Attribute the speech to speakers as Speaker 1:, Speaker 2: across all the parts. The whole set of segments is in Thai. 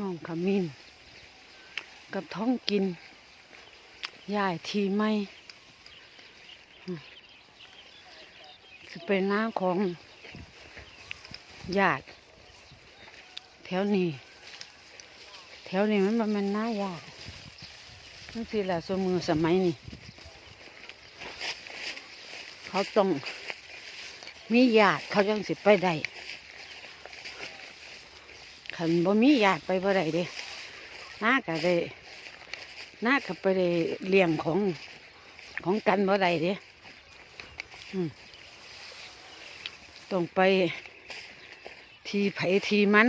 Speaker 1: น้องขมิ้นกับท้องกินยายทีไม่จะเป็นหน้าของญาติแถวนี้ แถวนี้มันมันหน้าญาตินั่นสิแหละสมือสมัยนี้เขาต้องมีญาติเขาจังสิไปได้ ขันบ่มีญาติไปบ่ได้เด้น้าก็ได้น้าก็ไปได้เลี้ยงของของกันบ่ได้เด้อต้องไปทีไผทีมัน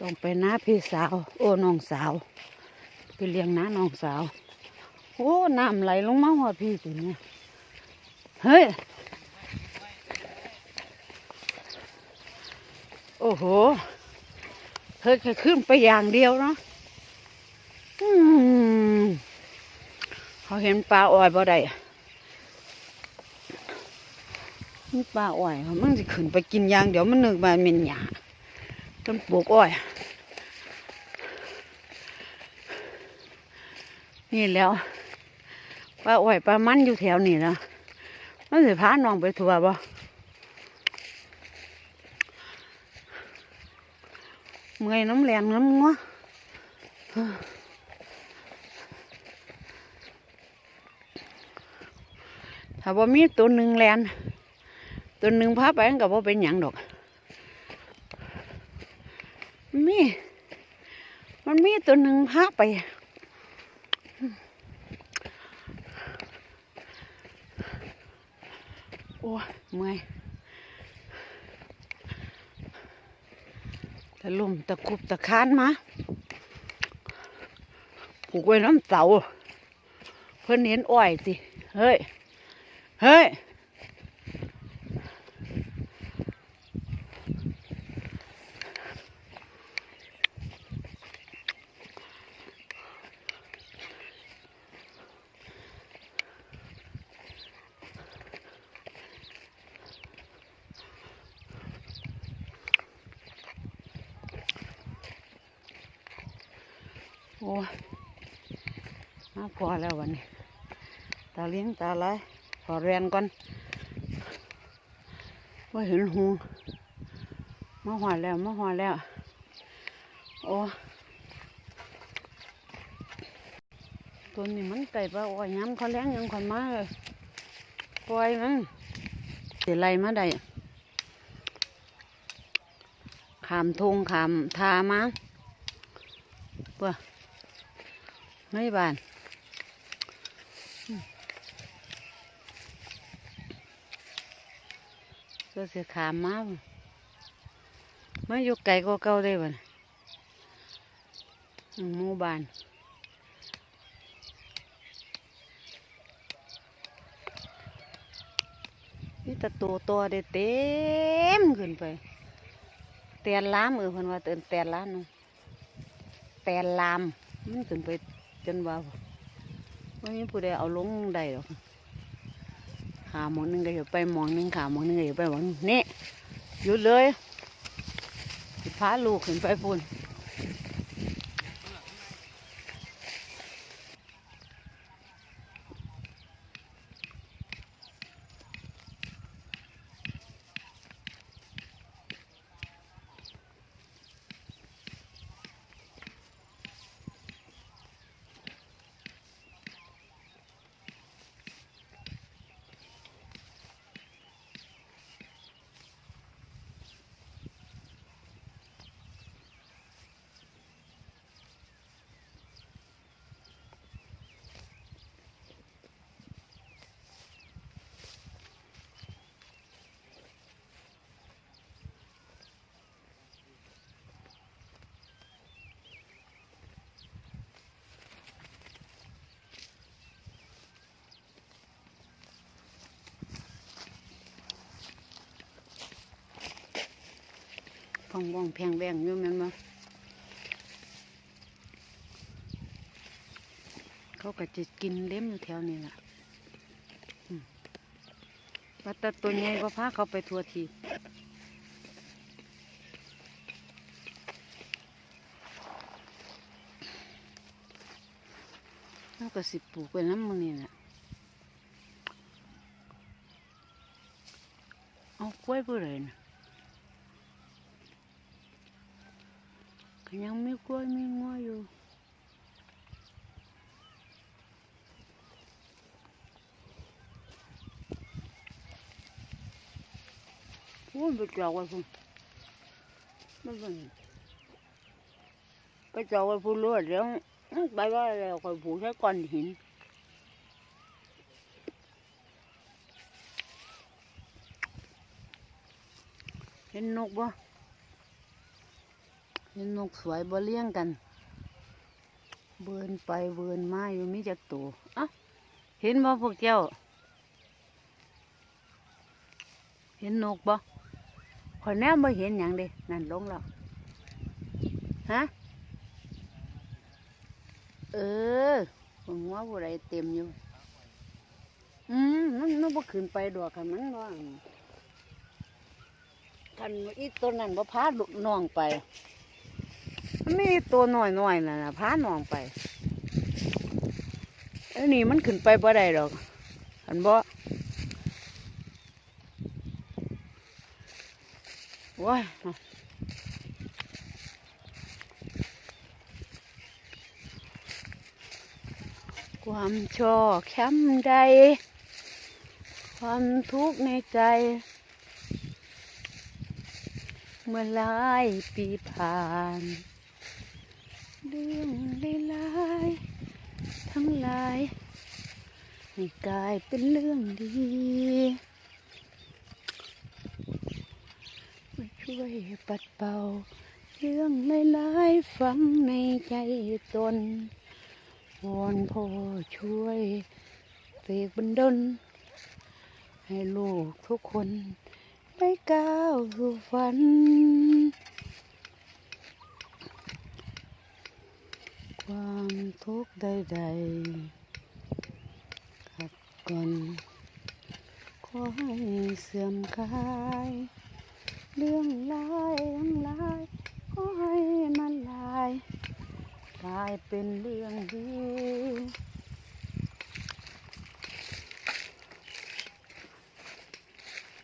Speaker 1: ต้องไปน้าพี่สาว โอ้น้องสาว ไปเลี้ยงน้าน้องสาว โอ้น้ำไหลลงมาหอดพี่สิเนี่ยเฮ้ย โอ้โห เธอแค่ขึ้นไปอย่างเดียวเนาะอืมเขาเห็นปลาอ้อยบ่ได้มันปลาอ้อยมันจะขึ้นไปกินอย่างเดี๋ยวมันนึกว่าเป็นหยาต้นปลูกอ้อย นี่แล้ว ปลาอ้อยปลามันอยู่แถวนี้นะมันสิพาน้องไปทัวร์บ่เมื่อยน้ำแรงน้ำงัวถ้าบ่มีตัวหนึ่งแลนตัวหนึ่งพาไปมันก็บ่เป็นหยังดอก มี มันมีตัวหนึ่งพาไป อ้เมื่อยตะลุ่มตะคุบตะค้านมาผูกไว้น้ำเสาเพื่อนเน้นอ้อยสิ เฮ้ย เฮ้ย โอ้ยมาพอแล้ววันนี้ ตาเลี้ยงตาไหลพอเรียนก่อนว่าเห็นหูมาหอดแล้วมาหอดแล้ว โอ้ตัวนี้มันไก่ปลาอ้อยย้ำเขาเลี้ยงยังคนมาเลยปล่อยมันเสียไรมาได้ขามทงขามทามาเพื่อ ไม่บานก็เสียขามมาบ่มาอยู่ไกลก็เก่าได้บ่น่ะอืมหมู่บ้านนี่ตะตัวตัวได้เต็มขึ้นไปเตียนล้ามเออพิ่นว่าเตือนเตียนล้ามเนาะแตนลามมันขึ้นไป จนว่าไม่มีผู้ใดเอาลงได้หรอกขาหมองนึงก็อย่ไปหมองหนึงขาหมองนึงก็อย่ไปหมองนี่หยุดเลยพาลูกขึ้นไปปุ่น พองบ้องแพงแบงอยู่แม่นบ่เขาก็จะกินเล็มอยู่แถวนี้ล่ะอืมว่าแต่ตัวใหญ่ก็พาเขาไปทัวทีเราก็สิปลูกไปน้ำมึงนี่แหละเอากล้วยไปเลยนะ ก็ยังมีกล้วยมีงัวอยู่พูนไปจอกไว้พุ่นไม่เป็นไปจอ เห็นนกสวยบ่เลี้ยงกันเบินไปเบินมาอยู่มีจักตัวอะเห็นบ่พวกเจ้า เห็นนกบ่ขอยแนมบ่เห็นหยังเด้นั่นลงแล้วฮะเออผมว่าผู้ใดเต็มอยู่ อืมมันมันบ่ขึ้นไปดอกคันมันบ่อั่นคันอีตัวนั้นบ่พาลูกน้องไป มีตัวน้อยๆน่ะนะพาน้องไปอันนี้มันขึ้นไปบ่ได้ดอกอันบ่ว้ายความชอกช้ำใด ความทุกข์ในใจ เมื่อหลายปีผ่าน เรื่องลายๆทั้งหลายให้กลายเป็นเรื่องดีมาช่วยปัดเป่า เรื่องหลายๆฝังในใจตนวอนพ่อช่วยเสกบันดลให้ลูกทุกคน ได้ก้าวสู่ฝัน ความ ทุกข์ใดๆขัดก่อนขอให้เสื่อมคลาย เรื่องร้ายทั้งหลายขอให้มันลาย กลายเป็นเรื่องดี